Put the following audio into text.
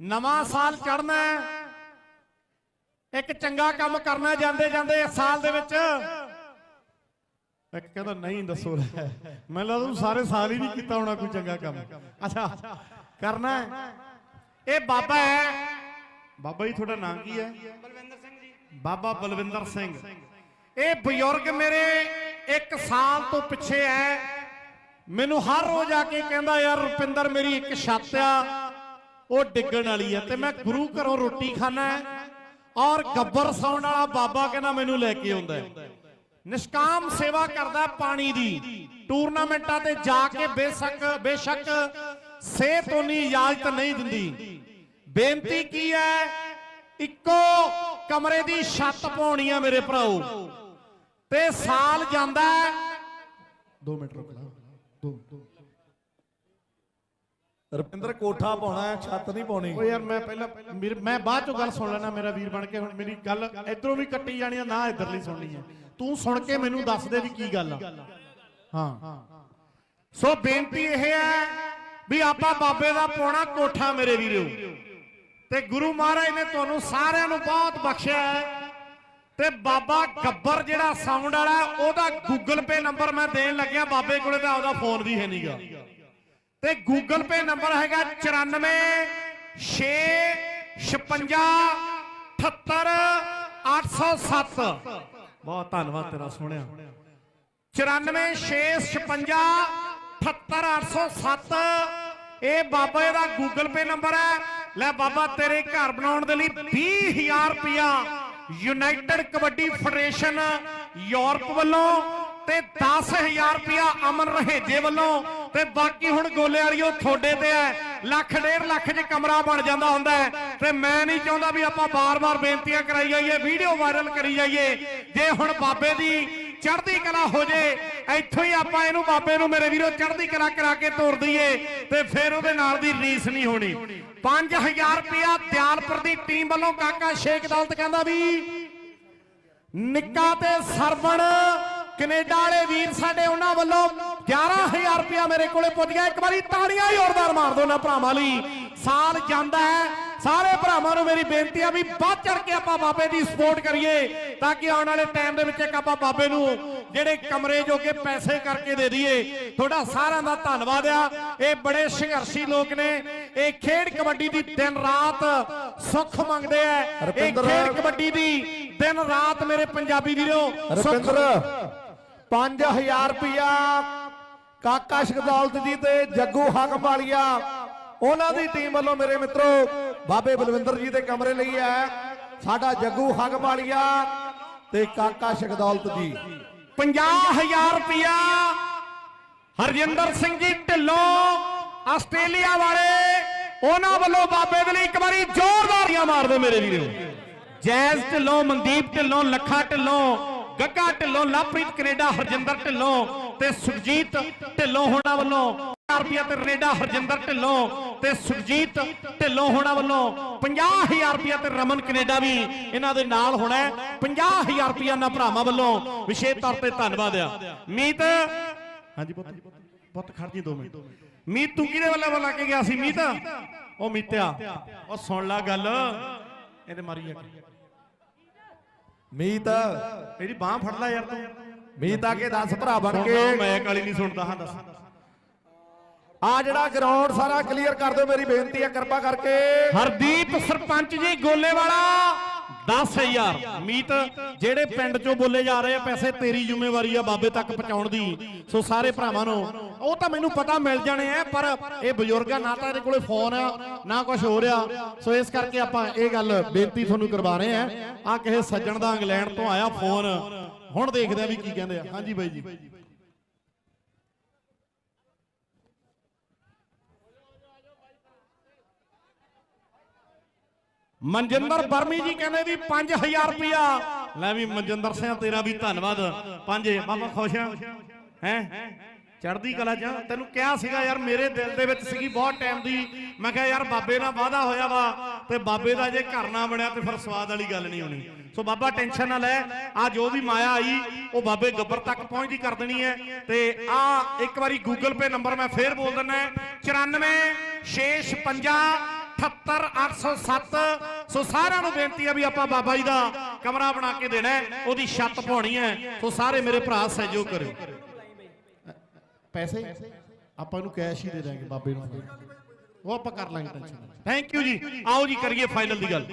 ਨਵਾਂ ਸਾਲ ਚੜਨਾ ਇੱਕ ਚੰਗਾ ਕੰਮ ਕਰਨਾ ਜਾਂਦੇ ਜਾਂਦੇ ਇਸ ਸਾਲ ਦੇ ਵਿੱਚ। ਇੱਕ ਕਹਿੰਦਾ, ਨਹੀਂ ਦੱਸੋ ਮੈਨੂੰ ਲੱਗਦਾ ਤੂੰ ਸਾਰੇ ਸਾਲ ਹੀ ਨਹੀਂ ਕੀਤਾ ਹੋਣਾ ਕੋਈ ਚੰਗਾ ਕੰਮ। ਅੱਛਾ, ਕਰਨਾ ਇਹ ਬਾਬਾ ਹੈ। ਬਾਬਾ ਜੀ, ਤੁਹਾਡਾ ਨਾਮ ਕੀ ਹੈ? ਬਲਵਿੰਦਰ ਸਿੰਘ ਜੀ ਬਾਬਾ ਬਲਵਿੰਦਰ ਸਿੰਘ। ਇਹ ਬਜ਼ੁਰਗ ਮੇਰੇ ਇੱਕ ਸਾਲ ਤੋਂ ਪਿੱਛੇ ਹੈ। ਮੈਨੂੰ ਹਰ ਰੋਜ਼ ਆ ਕੇ ਕਹਿੰਦਾ, ਯਾਰ ਰੁਪਿੰਦਰ, ਮੇਰੀ ਇੱਕ ਛੱਤ ਆ। ਉਹ ਡਿੱਗਣ ਵਾਲੀ ਹੈ ਤੇ ਮੈਂ ਗੁਰੂ ਘਰੋਂ ਰੋਟੀ ਖਾਣਾ ਹੈ ਔਰ ਗੱਬਰ ਸੌਣ ਵਾਲਾ ਬਾਬਾ ਕਹਿੰਦਾ ਮੈਨੂੰ ਲੈ ਕੇ ਆਉਂਦਾ ਹੈ। ਨਿਸ਼ਕਾਮ ਸੇਵਾ ਕਰਦਾ ਪਾਣੀ ਦੀ। ਟੂਰਨਾਮੈਂਟਾਂ ਤੇ ਜਾ ਕੇ ਬੇਸ਼ੱਕ ਬੇਸ਼ੱਕ ਸਿਹਤ ਉਨੀ ਇਜਾਜ਼ਤ ਨਹੀਂ ਦਿੰਦੀ। ਬੇਨਤੀ ਕੀ ਹੈ? ਇੱਕੋ ਕਮਰੇ ਦੀ ਛੱਤ ਪਾਉਣੀ ਆ ਮੇਰੇ ਭਰਾਓ। ਤੇ ਸਾਲ ਜਾਂਦਾ 2 ਮਿੰਟ ਰੁਕ ਲਾ। 2 ਰੁਪਿੰਦਰ ਕੋਠਾ ਪਾਉਣਾ ਹੈ, ਛੱਤ ਨਹੀਂ ਪਾਉਣੀ। ਓ ਯਾਰ, ਮੈਂ ਪਹਿਲਾਂ ਮੇਰ- ਮੈਂ ਬਾਅਦ ਚੋਂ ਗੱਲ ਸੁਣ ਲੈਣਾ, ਮੇਰਾ ਵੀਰ ਬਣ ਕੇ। ਹੁਣ ਮੇਰੀ ਗੱਲ ਇਧਰੋਂ ਵੀ ਕੱਟੀ ਜਾਣੀ ਆ, ਨਾ ਇਧਰਲੀ ਸੁਣਨੀ ਆ। ਤੂੰ ਸੁਣ ਕੇ ਮੈਨੂੰ ਦੱਸ ਦੇ ਵੀ ਕੀ ਗੱਲ ਆ। ਹਾਂ। ਸੋ ਬੇਨਤੀ ਇਹ ਹੈ ਵੀ ਆਪਾਂ ਬਾਬੇ ਦਾ ਪਾਉਣਾ ਕੋਠਾ ਮੇਰੇ ਵੀਰੋ। ਤੇ ਗੁਰੂ ਮਹਾਰਾਜ ਨੇ ਤੁਹਾਨੂੰ ਸਾਰਿਆਂ ਨੂੰ ਬਹੁਤ ਬਖਸ਼ਿਆ ਹੈ। ਤੇ ਬਾਬਾ ਗੱਬਰ ਜਿਹੜਾ ਸਾਊਂਡ ਵਾਲਾ ਉਹਦਾ ਗੂਗਲ ਪੇ ਨੰਬਰ ਮੈਂ ਦੇਣ ਲੱਗਿਆ, ਬਾਬੇ ਕੋਲੇ ਤਾਂ ਉਹਦਾ ਫੋਨ ਵੀ ਹੈ ਨਹੀਂਗਾ ਤੇ ਗੂਗਲ ਪੇ ਨੰਬਰ ਹੈਗਾ 94 6 56 78 807 ਬਹੁਤ ਧੰਨਵਾਦ ਤੇਰਾ ਸੋਹਣਿਆ। 94 6 56 78 807 ਇਹ ਬਾਬਾ ਦਾ ਗੂਗਲ ਪੇ ਨੰਬਰ ਹੈ। ਲੈ ਬਾਬਾ ਤੇਰੇ ਘਰ ਬਣਾਉਣ ਦੇ ਲਈ 20000 ਰੁਪਇਆ ਯੂਨਾਈਟਿਡ ਕਬੱਡੀ ਫੈਡਰੇਸ਼ਨ ਯੂਰਪ ਵੱਲੋਂ ਤੇ 10000 ਰੁਪਇਆ ਅਮਨ ਰਹੇਜੇ ਵੱਲੋਂ ਤੇ ਬਾਕੀ ਹੁਣ ਗੋਲੇ ਵਾਲੀਓ ਤੁਹਾਡੇ ਤੇ ਹੈ। ਲੱਖ, ਡੇਢ ਲੱਖ 'ਚ ਕਮਰਾ ਬਣ ਜਾਂਦਾ ਹੁੰਦਾ ਤੇ ਮੈਂ ਨਹੀਂ ਚਾਹੁੰਦਾ ਵੀ ਆਪਾਂ ਬਾਰ-ਬਾਰ ਬੇਨਤੀਆਂ ਕਰਾਈ ਜਾਈਏ, ਵੀਡੀਓ ਵਾਇਰਲ ਕਰੀ ਜਾਈਏ। ਜੇ ਹੁਣ ਬਾਬੇ ਦੀ ਚੜ੍ਹਦੀ ਕਲਾ ਹੋ ਜੇ, ਇੱਥੋਂ ਹੀ ਆਪਾਂ ਇਹਨੂੰ ਬਾਬੇ ਨੂੰ ਮੇਰੇ ਵੀਰੋ ਚੜ੍ਹਦੀ ਕਲਾ ਕਰਾ ਕੇ ਤੋਰ ਦਈਏ ਤੇ ਫਿਰ ਉਹਦੇ ਨਾਲ ਦੀ ਰੀਸ ਨਹੀਂ ਹੋਣੀ। 5000 ਰੁਪਇਆ ਦਿਆਲਪੁਰ ਦੀ ਟੀਮ ਵੱਲੋਂ ਕਾਕਾ ਸ਼ੇਖ ਦੌਲਤ ਕਹਿੰਦਾ ਵੀ, ਨਿੱਕਾ ਤੇ ਸਰਵਣ ਕੈਨੇਡਾ ਵਾਲੇ ਵੀਰ ਸਾਡੇ ਉਹਨਾਂ ਵੱਲੋਂ 11000 ਰੁਪਇਆ ਮੇਰੇ ਕੋਲੇ ਪੁੱਜ ਗਿਆ। ਇੱਕ ਵਾਰੀ ਤਾੜੀਆਂ ਜ਼ੋਰਦਾਰ ਮਾਰ ਦਿਓ ਨਾ ਭਰਾਵਾਂ ਲਈ। ਸਾਲ ਜਾਂਦਾ ਹੈ। ਸਾਰੇ ਭਰਾਵਾਂ ਨੂੰ ਮੇਰੀ ਬੇਨਤੀ ਆ ਵੀ ਵੱਧ ਚੜ ਕੇ ਆਪਾਂ ਬਾਬੇ ਦੀ ਸਪੋਰਟ ਕਰੀਏ ਤਾਂ ਕਿ ਆਉਣ ਵਾਲੇ ਟਾਈਮ ਦੇ ਵਿੱਚ ਇੱਕ ਆਪਾਂ ਬਾਬੇ ਨੂੰ ਜਿਹੜੇ ਕਮਰੇ ਜੋਗੇ ਪੈਸੇ ਕਰਕੇ ਦੇ ਦਈਏ। ਤੁਹਾਡਾ ਸਾਰਿਆਂ ਦਾ ਧੰਨਵਾਦ ਆ। ਇਹ ਬੜੇ ਸੰਘਰਸ਼ੀ ਲੋਕ ਨੇ। ਇਹ ਖੇਡ ਕਬੱਡੀ ਦੀ ਦਿਨ ਰਾਤ ਸੁੱਖ ਮੰਗਦੇ ਆ। ਇਹ ਖੇਡ ਕਬੱਡੀ ਦੀ ਦਿਨ ਰਾਤ ਮੇਰੇ ਪੰਜਾਬੀ ਵੀਰੋ ਸੁੱਖ ਰੁਪਿੰਦਰ। 5000 ਰੁਪਇਆ ਕਾਕਾ ਸ਼ਗਦੌਲਤ ਜੀ ਤੇ ਜੱਗੂ ਹਾਕਮ ਵਾਲੀਆ ਉਹਨਾਂ ਦੀ ਟੀਮ ਵੱਲੋਂ ਮੇਰੇ ਮਿੱਤਰੋ, ਬਾਬੇ ਬਲਵਿੰਦਰ ਜੀ ਦੇ ਕਮਰੇ ਲਈ ਹੈ। ਸਾਡਾ ਜੱਗੂ ਹਾਕਮ ਵਾਲੀਆ ਤੇ ਕਾਕਾ ਸ਼ਗਦੌਲਤ ਜੀ। 50000 ਰੁਪਇਆ ਹਰਜਿੰਦਰ ਸਿੰਘ ਜੀ ਢਿੱਲੋਂ, ਆਸਟ੍ਰੇਲੀਆ ਵਾਲੇ, ਉਹਨਾਂ ਵੱਲੋਂ ਬਾਬੇ ਦੇ ਲਈ ਇੱਕ ਵਾਰੀ ਜ਼ੋਰਦਾਰੀਆਂ ਮਾਰ ਦਿਓ ਮੇਰੇ ਵੀਰੋ। ਜੈਜ਼ ਢਿੱਲੋਂ, ਮਨਦੀਪ ਢਿੱਲੋਂ, ਲੱਖਾ ਢਿੱਲੋਂ, ਗੱਗਾ ਢਿੱਲੋਂ ਲਵਪ੍ਰੀਤ ਕੈਨੇਡਾ, ਹਰਜਿੰਦਰ ਢਿੱਲੋਂ ਤੇ ਸੁਖਜੀਤ ਢਿੱਲੋਂ ਹੋਣਾ ਵੱਲੋਂ 1000 ਰੁਪਇਆ ਤੇ ਕੈਨੇਡਾ ਹਰਜਿੰਦਰ ਢਿੱਲੋਂ ਤੇ ਸੁਖਜੀਤ ਢਿੱਲੋਂ ਹੋਣਾ ਵੱਲੋਂ 50000 ਰੁਪਇਆ ਤੇ ਰਮਨ ਕੈਨੇਡਾ ਵੀ ਇਹਨਾਂ ਦੇ ਨਾਲ ਹੋਣਾ ਹੈ। 50000 ਰੁਪਇਆ ਨਾ ਭਰਾਵਾਂ ਵੱਲੋਂ ਵਿਸ਼ੇਸ਼ ਤੌਰ ਤੇ ਧੰਨਵਾਦ ਆ। ਮੀਤ? ਹਾਂਜੀ ਪੁੱਤ ਪੁੱਤ ਖੜ ਜੀ 2 ਮਿੰਟ। ਮੀਤ ਤੂੰ ਕਿਹਦੇ ਵੱਲੋਂ ਬੁਲਾ ਕੇ ਗਿਆ ਸੀ ਮੀਤ? ਉਹ ਮੀਤਿਆ ਉਹ ਸੁਣ ਲੈ ਗੱਲ। ਇਹਦੇ ਮਾਰੀ ਆ ਮੀਤ। ਇਹਦੀ ਬਾਹ ਫੜ ਲੈ ਯਾਰ ਤੂੰ। ਮੀਤ ਆ ਕੇ 10 ਭਰਾ ਬਣ ਕੇ। ਕੇ ਮੈਂ ਕਾਲੀ ਨਹੀਂ ਸੁਣਦਾ ਹਾਂ ਦੱਸ। ਆ ਜਿਹੜਾ ਗਰਾਊਂਡ ਸਾਰਾ ਕਲੀਅਰ ਕਰ ਦਿਓ ਮੇਰੀ ਬੇਨਤੀ ਹੈ ਕਿਰਪਾ ਕਰਕੇ। ਹਰਦੀਪ ਸਰਪੰਚ ਜੀ ਗੋਲੇ ਵਾਲਾ 10000 ਮੀਤ ਜਿਹੜੇ ਪਿੰਡ ਚੋਂ ਬੋਲੇ ਜਾ ਰਹੇ ਆ, ਪੈਸੇ ਤੇਰੀ ਜ਼ਿੰਮੇਵਾਰੀ ਆ ਬਾਬੇ ਤੱਕ ਪਹੁੰਚਾਉਣ ਦੀ। ਸੋ ਸਾਰੇ ਭਰਾਵਾਂ ਨੂੰ, ਉਹ ਤਾਂ ਮੈਨੂੰ ਪਤਾ ਮਿਲ ਜਾਣੇ ਆ, ਪਰ ਇਹ ਬਜ਼ੁਰਗਾਂ ਨਾ ਤਾਂ ਇਹਦੇ ਕੋਲੇ ਫੋਨ ਆ, ਨਾ ਕੁਝ ਹੋ ਰਿਹਾ ਸੋ ਇਸ ਕਰਕੇ ਆਪਾਂ ਇਹ ਗੱਲ ਬੇਨਤੀ ਤੁਹਾਨੂੰ ਕਰਵਾ ਰਹੇ ਆ। ਆ ਕਿਸੇ ਸੱਜਣ ਦਾ ਇੰਗਲੈਂਡ ਤੋਂ ਆਇਆ ਫੋਨ। ਹੁਣ ਦੇਖਦੇ ਆ ਵੀ ਕੀ ਕਹਿੰਦੇ ਆ। ਹਾਂਜੀ ਬਾਈ ਜੀ। ਮਨਜਿੰਦਰ ਬਰਮੀ ਜੀ ਕਹਿੰਦੇ ਵੀ 5000 ਰੁਪਇਆ। ਲੈ ਵੀ ਮਨਜਿੰਦਰ ਸਿੰਘ, ਤੇਰਾ ਵੀ ਧੰਨਵਾਦ। ਪੰਜੇ ਬਾਬਾ ਖੁਸ਼ ਆ? ਹੈ? ਚੜ੍ਹਦੀ ਕਲਾ ਚ ਤੈਨੂੰ ਕਿਹਾ ਸੀਗਾ ਯਾਰ, ਮੇਰੇ ਦਿਲ ਦੇ ਵਿੱਚ ਸੀਗੀ ਬਹੁਤ ਟਾਈਮ ਦੀ। ਮੈਂ ਕਿਹਾ ਯਾਰ, ਬਾਬੇ ਨਾਲ ਵਾਅਦਾ ਹੋਇਆ ਵਾ ਤੇ ਬਾਬੇ ਦਾ ਜੇ ਘਰ ਨਾ ਬਣਿਆ ਤੇ ਫਿਰ ਸਵਾਦ ਵਾਲੀ ਗੱਲ ਨਹੀਂ ਹੋਣੀ। ਸੋ ਬਾਬਾ, ਟੈਨਸ਼ਨ ਨਾ ਲੈ। ਆ ਜੋ ਵੀ ਮਾਇਆ ਆਈ, ਉਹ ਬਾਬੇ ਗੱਬਰ ਤੱਕ ਪਹੁੰਚਦੀ ਕਰ ਦੇਣੀ ਹੈ। ਤੇ ਆ ਇੱਕ ਵਾਰੀ ਗੂਗਲ ਪੇ ਨੰਬਰ ਮੈਂ ਫੇਰ ਬੋਲ ਦਿੰਦਾ 94 656 78807 ਸੋ ਸਾਰਿਆਂ ਨੂੰ ਬੇਨਤੀ ਹੈ ਵੀ ਆਪਾਂ ਬਾਬਾ ਜੀ ਦਾ ਕਮਰਾ ਬਣਾ ਕੇ ਦੇਣਾ ਉਹਦੀ ਛੱਤ ਪਾਉਣੀ ਹੈ। ਸੋ ਸਾਰੇ ਮੇਰੇ ਭਰਾ ਸਹਿਯੋਗ ਕਰਿਓ। ਪੈਸੇ? ਆਪਾਂ ਇਹਨੂੰ ਕੈਸ਼ ਹੀ ਦੇ ਦਾਂਗੇ ਬਾਬੇ ਨੂੰ। ਉਹ ਆਪਾਂ ਕਰ ਲਾਂਗੇ ਟੈਨਸ਼ਨ ਥੈਂਕ ਯੂ ਜੀ। ਆਓ ਜੀ ਕਰੀਏ ਫਾਈਨਲ ਦੀ ਗੱਲ।